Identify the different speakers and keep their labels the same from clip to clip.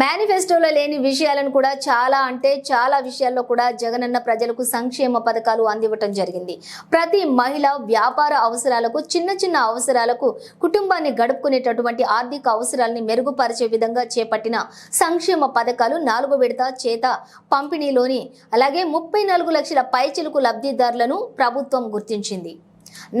Speaker 1: మేనిఫెస్టోలో లేని విషయాలను కూడా చాలా అంటే చాలా విషయాల్లో కూడా జగనన్న ప్రజలకు సంక్షేమ పథకాలు అందివ్వటం జరిగింది. ప్రతి మహిళ వ్యాపార అవసరాలకు చిన్న చిన్న అవసరాలకు కుటుంబాన్ని గడుపుకునేటటువంటి ఆర్థిక అవసరాలని మెరుగుపరిచే విధంగా చేపట్టిన సంక్షేమ పథకాలు నాలుగు విడత చేత పంపిణీలోని అలాగే ముప్పై నాలుగు లక్షల పైచిలుకు లబ్ధిదారులను ప్రభుత్వం గుర్తించింది.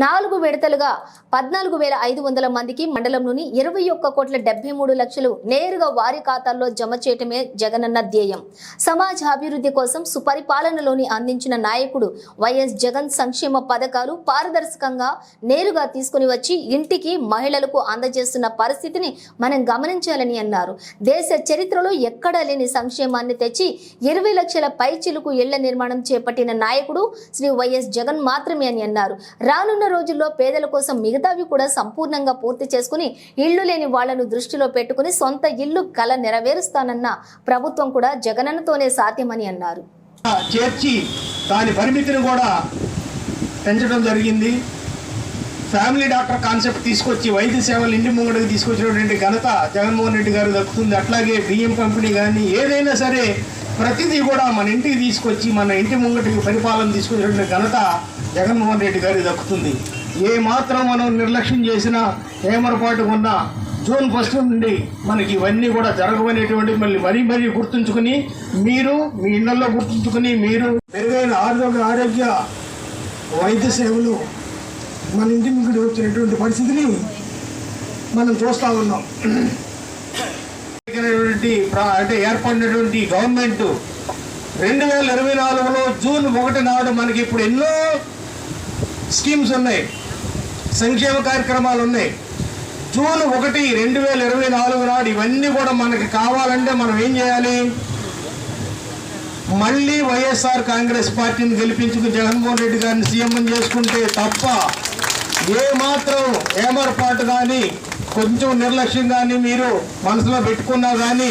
Speaker 1: నాలుగు విడతలుగా పద్నాలుగు వేల ఐదు వందల మందికి మండలంలోని ఇరవై ఒక్క కోట్ల డెబ్బై మూడు లక్షలు నేరుగా వారి ఖాతాల్లో జమ చేయటమే జగనన్న ధ్యేయం. సమాజ అభివృద్ధి కోసం సుపరిపాలనలోని అందించిన నాయకుడు వైఎస్ జగన్ సంక్షేమ పథకాలు పారదర్శకంగా నేరుగా తీసుకుని వచ్చి ఇంటికి మహిళలకు అందజేస్తున్న పరిస్థితిని మనం గమనించాలని అన్నారు. దేశ చరిత్రలో ఎక్కడా లేని సంక్షేమాన్ని తెచ్చి ఇరవై లక్షల పై చిలుకు ఇళ్ళ నిర్మాణం చేపట్టిన నాయకుడు శ్రీ వైఎస్ జగన్ మాత్రమే అని అన్నారు. రానున్న రోజుల్లో పేదల కోసం మిగతావి కూడా సంపూర్ణంగా పూర్తి చేసుకుని ఇళ్ళు లేని వాళ్ళను దృష్టిలో పెట్టుకుని సొంత ఇల్లు కల నెరవేరుస్తానన్న ప్రభుత్వం కూడా జగనన్నతోనే సాధ్యమని అన్నారు.
Speaker 2: చేర్చి దాని పరిమితిని కూడా పెంచడం జరిగింది. ఫ్యామిలీ డాక్టర్ కాన్సెప్ట్ తీసుకొచ్చి వైద్య సేవలు ఇంటి ముంగడికి తీసుకొచ్చినటువంటి ఘనత జగన్మోహన్ రెడ్డి గారు దక్కుతుంది. అట్లాగే బియ్యం పంపిణీ కానీ ఏదైనా సరే ప్రతిదీ కూడా మన ఇంటికి తీసుకొచ్చి మన ఇంటి ముంగటికి పరిపాలన తీసుకొచ్చిన ఘనత జగన్మోహన్ రెడ్డి గారికి దక్కుతుంది. ఏ మాత్రం మనం నిర్లక్ష్యం చేసినా ఏమరపాటు ఉన్నా జూన్ ఫస్ట్ నుండి మనకి ఇవన్నీ కూడా జరగవనేటువంటి మళ్ళీ మరీ మరీ గుర్తుంచుకుని మీరు మీ ఇళ్ళలో గుర్తుంచుకుని మీరు మెరుగైన ఆరోగ్య ఆరోగ్య వైద్య సేవలు మన ఇంటి ముందు వచ్చినటువంటి పరిస్థితిని మనం చూస్తూ ఉన్నాం. ప్ర- అంటే ఏర్పడినటువంటి గవర్నమెంట్ రెండు వేల ఇరవై నాలుగులో జూన్ ఒకటి నాడు మనకి ఇప్పుడు ఎన్నో స్కీమ్స్ ఉన్నాయి. సంక్షేమ కార్యక్రమాలు ఉన్నాయి. జూన్ ఒకటి రెండు వేల ఇరవై నాలుగు నాడు ఇవన్నీ కూడా మనకి కావాలంటే మనం ఏం చేయాలి? మళ్ళీ వైఎస్ఆర్ కాంగ్రెస్ పార్టీని గెలిపించుకు జగన్మోహన్ రెడ్డి గారిని సీఎం చేసుకుంటే తప్ప ఏమాత్రం ఏమరపాటు కానీ కొంచెం నిర్లక్ష్యం కానీ మీరు మనసులో పెట్టుకున్నా కానీ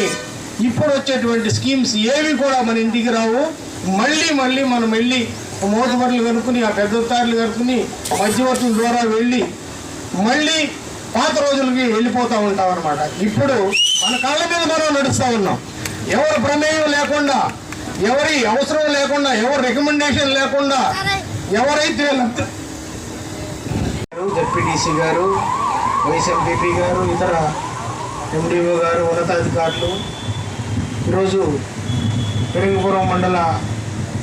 Speaker 2: ఇప్పుడు వచ్చేటువంటి స్కీమ్స్ ఏవి కూడా మన ఇంటికి రావు. మళ్ళీ మళ్ళీ మనం వెళ్ళి మోతబడులు కనుక్కుని ఆ పెద్దతారులు కనుక్కుని మధ్యవర్తుల ద్వారా వెళ్ళి మళ్ళీ పాత రోజులకి వెళ్ళిపోతూ ఉంటాం అనమాట ఇప్పుడు మన కాళ్ళ మీద మనం నడుస్తూ ఉన్నాం. ఎవరి ప్రమేయం లేకుండా ఎవరి అవసరం లేకుండా ఎవరి రికమెండేషన్ లేకుండా ఎవరైతే జడ్పీటీసీ గారు వైఎస్ఎంపీపీ గారు ఇతర ఎండిఓ గారు ఉన్నతాధికారులు ఈరోజు పెరుగుపురం మండల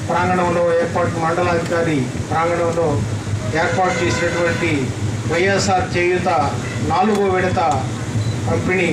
Speaker 2: ప్రాంగణంలో ఏర్పాటు మండలాధికారి ప్రాంగణంలో ఏర్పాటు చేసినటువంటి వైఎస్ఆర్ చేయుత నాలుగో విడత పంపిణీ